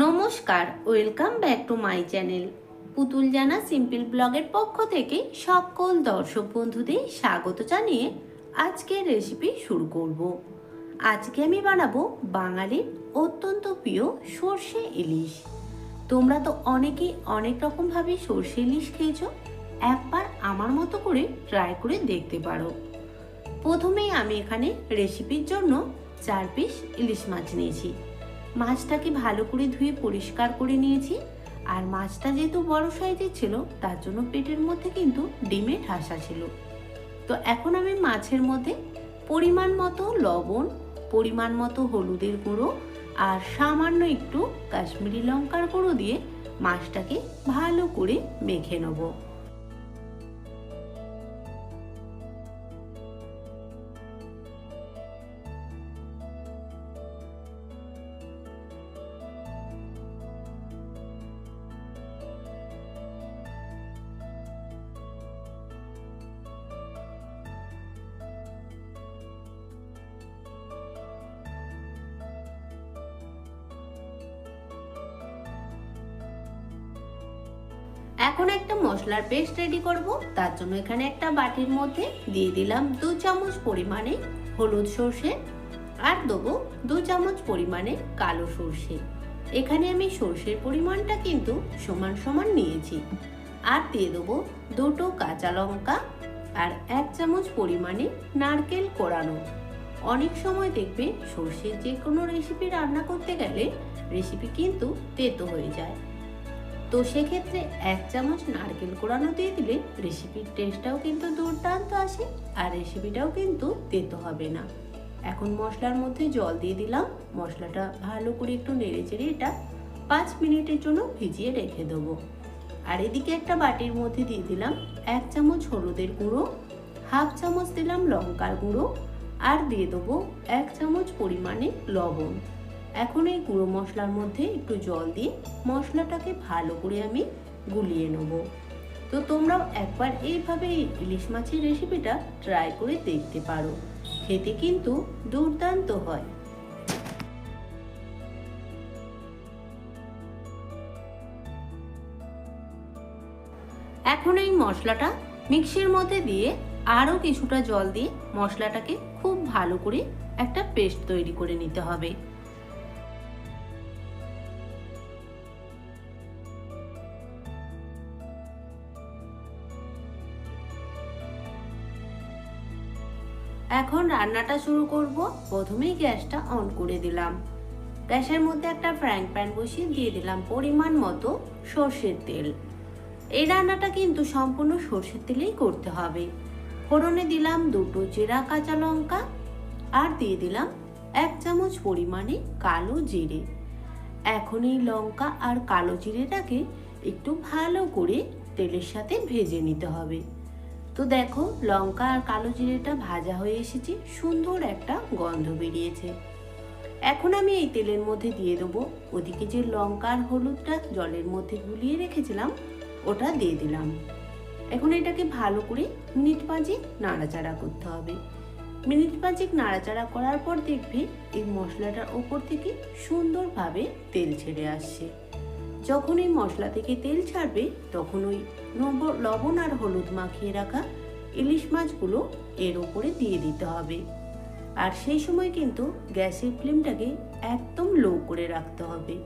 নমস্কার, welcome back to my channel. Putul Jana simple ব্লগের পক্ষ থেকে সকল দর্শক বন্ধুদের স্বাগত জানিয়ে আজকের রেসিপি শুরু করব। আজকে আমি বানাবো বাঙালির অত্যন্ত প্রিয় সর্ষে ইলিশ। তোমরা তো অনেকেই অনেক রকমভাবে সর্ষে ইলিশ খেয়েছো, একবার আমার মতো করে ট্রাই করে দেখতে পারো। প্রথমেই আমি এখানে রেসিপির জন্য চার পিস ইলিশ মাছ নিয়েছি। মাছটাকে ভালো করে ধুয়ে পরিষ্কার করে নিয়েছি। আর মাছটা যেহেতু বড় সাইজের ছিল, তার জন্য পেটের মধ্যে কিন্তু ডিমে ঠাসা ছিল। তো এখন আমি মাছের মধ্যে পরিমাণ মতো লবণ, পরিমাণ মতো হলুদের গুঁড়ো আর সামান্য একটু কাশ্মীরি লঙ্কার গুঁড়ো দিয়ে মাছটাকে ভালো করে মেখে নেব। এখন একটা মশলার পেস্ট রেডি করব। তার জন্য এখানে একটা বাটির মধ্যে দিয়ে দিলাম দু চামচ পরিমাণে হলুদ সর্ষে আর দেবো দু চামচ পরিমাণে কালো সর্ষে। এখানে আমি সর্ষের পরিমাণটা কিন্তু সমান সমান নিয়েছি। আর দিয়ে দেবো দুটো কাঁচা লঙ্কা আর এক চামচ পরিমাণে নারকেল কোড়ানো অনেক সময় দেখবে সর্ষের যে কোনো রেসিপি রান্না করতে গেলে রেসিপি কিন্তু তেতো হয়ে যায়। তো সেক্ষেত্রে এক চামচ নারকেল কোড়ানো দিয়ে দিলে রেসিপির টেস্টটাও কিন্তু দুর্দান্ত আসে আর রেসিপিটাও কিন্তু তেতো হবে না। এখন মশলার মধ্যে জল দিয়ে দিলাম। মশলাটা ভালো করে একটু নেড়ে চেড়ে এটা পাঁচ মিনিটের জন্য ভিজিয়ে রেখে দেবো। আর এদিকে একটা বাটির মধ্যে দিয়ে দিলাম এক চামচ হলুদের গুঁড়ো, হাফ চামচ দিলাম লঙ্কার গুঁড়ো আর দিয়ে দেবো এক চামচ পরিমাণে লবণ। এখন এই গুঁড়ো মশলার মধ্যে একটু জল দিয়ে মশলাটাকে ভালো করে আমি গুলিয়ে নেব। তো তোমরাও একবার এইভাবে এই ইলিশ মাছের রেসিপিটা ট্রাই করে দেখতে পারো। খেতে কিন্তু দুর্দান্ত হয়। এখন এই মশলাটা মিক্সির মধ্যে দিয়ে আরও কিছুটা জল দিয়ে মশলাটাকে খুব ভালো করে একটা পেস্ট তৈরি করে নিতে হবে। এখন রান্নাটা শুরু করব। প্রথমেই গ্যাসটা অন করে দিলাম। গ্যাসের মধ্যে একটা ফ্রাইং প্যান বসিয়ে দিয়ে দিলাম পরিমাণ মতো সর্ষের তেল। এই রান্নাটা কিন্তু সম্পূর্ণ সর্ষের তেলেই করতে হবে। ফোড়নে দিলাম দুটো চেরা কাঁচা লঙ্কা আর দিয়ে দিলাম এক চামচ পরিমাণে কালো জিরে। এখন এই লঙ্কা আর কালো জিরেটাকে একটু ভালো করে তেলের সাথে ভেজে নিতে হবে। তো দেখো, লঙ্কা আর কালো জিরেটা ভাজা হয়ে এসেছে, সুন্দর একটা গন্ধ বেরিয়েছে। এখন আমি এই তেলের মধ্যে দিয়ে দেবো। ওদিকে যে লঙ্কা আর হলুদটা জলের মধ্যে গুলিয়ে রেখেছিলাম, ওটা দিয়ে দিলাম। এখন এটাকে ভালো করে মিনিট পাঁচেক নাড়াচাড়া করতে হবে। মিনিট পাঁচেক নাড়াচাড়া করার পর দেখবে এই মশলাটার ওপর থেকে সুন্দরভাবে তেল ছেড়ে আসছে। যখন এই মশলা থেকে তেল ছাড়বে তখন ওই লবণ আর হলুদ মাখিয়ে রাখা ইলিশ মাছগুলো এর ওপরে দিয়ে দিতে হবে। আর সেই সময় কিন্তু গ্যাসের ফ্লেমটাকে একদম লো করে রাখতে হবে।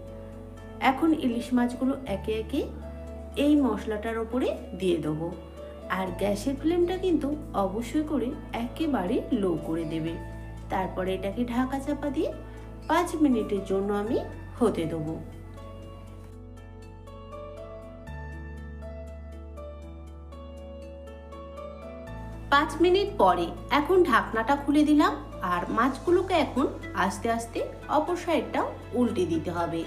এখন ইলিশ মাছগুলো একে একে এই মশলাটার ওপরে দিয়ে দেবো। আর গ্যাসের ফ্লেমটা কিন্তু অবশ্যই করে একেবারে লো করে দেবে। তারপরে এটাকে ঢাকা চাপা দিয়ে পাঁচ মিনিটের জন্য আমি হতে দেবো। পাঁচ মিনিট পরে এখন ঢাকনাটা খুলে দিলাম আর মাছগুলোকে এখন আস্তে আস্তে অপর সাইডটাও উল্টে দিতে হবে।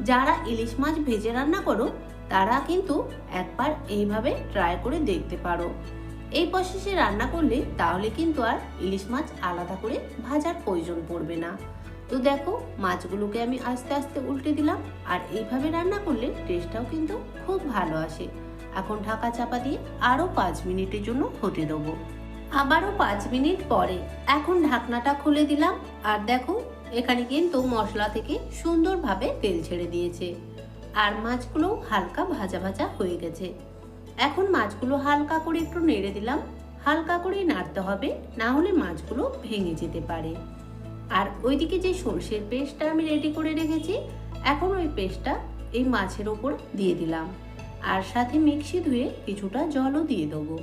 যারা ইলিশ মাছ ভেজে রান্না করো, তারা কিন্তু একবার এইভাবে ট্রাই করে দেখতে পারো। এই প্রসেসে রান্না করলে তাহলে কিন্তু আর ইলিশ মাছ আলাদা করে ভাজার প্রয়োজন পড়বে না। তো দেখো, মাছগুলোকে আমি আস্তে আস্তে উল্টে দিলাম আর এইভাবে রান্না করলে টেস্টটাও কিন্তু খুব ভালো আসে। এখন ঢাকা চাপা দিয়ে আরও পাঁচ মিনিটের জন্য হতে দেবো। আবারও পাঁচ মিনিট পরে এখন ঢাকনাটা খুলে দিলাম আর দেখো, এখানে কিন্তু মশলা থেকে সুন্দরভাবে তেল ছেড়ে দিয়েছে। আর মাছগুলো হালকা ভাজা ভাজা হয়ে গেছে। এখন মাছগুলো হালকা করে একটু নেড়ে দিলাম। হালকা করেই নাড়তে হবে, না হলে মাছগুলো ভেঙে যেতে পারে। আর ওইদিকে যে সর্ষের পেস্টটা আমি রেডি করে রেখেছি, এখন ওই পেস্টটা এই মাছের ওপর দিয়ে দিলাম। আর সাথে মিক্সি ধুয়ে কিছুটা জলও দিয়ে দেবো।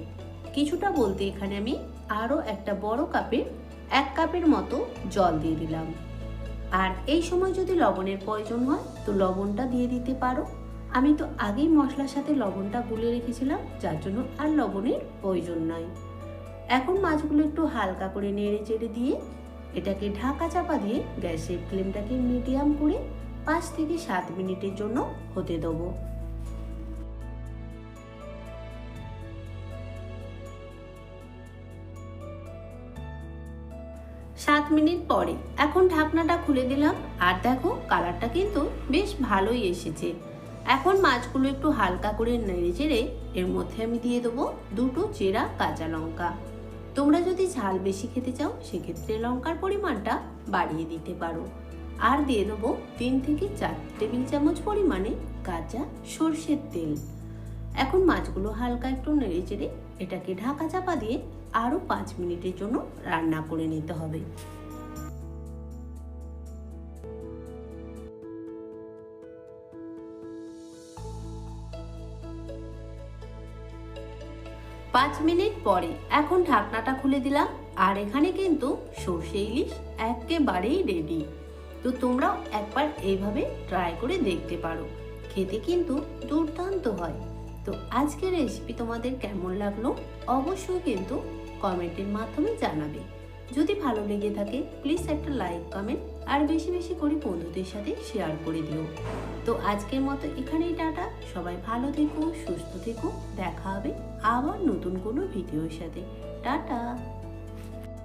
কিছুটা বলতে এখানে আমি আরও একটা বড় কাপের, এক কাপের মতো জল দিয়ে দিলাম। আর এই সময় যদি লবণের প্রয়োজন হয়, তো লবণটা দিয়ে দিতে পারো। আমি তো আগেই মশলার সাথে লবণটা গুলে রেখেছিলাম, যার জন্য আর লবণের প্রয়োজন নয়। এখন মাছগুলো একটু হালকা করে নেড়ে চেড়ে দিয়ে এটাকে ঢাকা চাপা দিয়ে গ্যাসের ফ্লেমটাকে মিডিয়াম করে পাঁচ থেকে সাত মিনিটের জন্য হতে দেবো। সাত মিনিট পরে। এখন ঢাকনাটা খুলে দিলাম আর দেখো কালারটা কিন্তু বেশ ভালোই এসেছে। এখন মাছগুলো একটু হালকা করে নেড়ে চেড়ে এর মধ্যে আমি দিয়ে দেবো দুটো চেরা কাঁচা লঙ্কা। তোমরা যদি ঝাল বেশি খেতে চাও, সেক্ষেত্রে লঙ্কার পরিমাণটা বাড়িয়ে দিতে পারো। আর দিয়ে দেবো তিন থেকে চার টেবিল চামচ পরিমাণে কাঁচা সর্ষের তেল। এখন মাছগুলো হালকা একটু নেড়ে চেড়ে এটাকে ঢাকা চাপা দিয়ে আরও পাঁচ মিনিটের জন্য রান্না করে নিতে হবে। পাঁচ মিনিট পরে এখন ঢাকনাটা খুলে দিলাম, আর এখানে কিন্তু সর্ষে ইলিশ একেবারেই রেডি তো তোমরাও একবার এইভাবে ট্রাই করে দেখতে পারো, খেতে কিন্তু দুর্দান্ত হয়। তো আজকের রেসিপি তোমাদের কেমন লাগল? অবশ্যই কিন্তু কমেন্টের মাধ্যমে জানাবে। যদি ভালো লেগে থাকে প্লিজ একটা লাইক কমেন্ট আর বেশি বেশি করে বন্ধুদের সাথে শেয়ার করে দিও। তো আজকের মতো এখানেই টাটা। সবাই ভালো থেকো, সুস্থ থেকো। দেখা হবে আবার নতুন কোনো ভিডিওর সাথে। টাটা!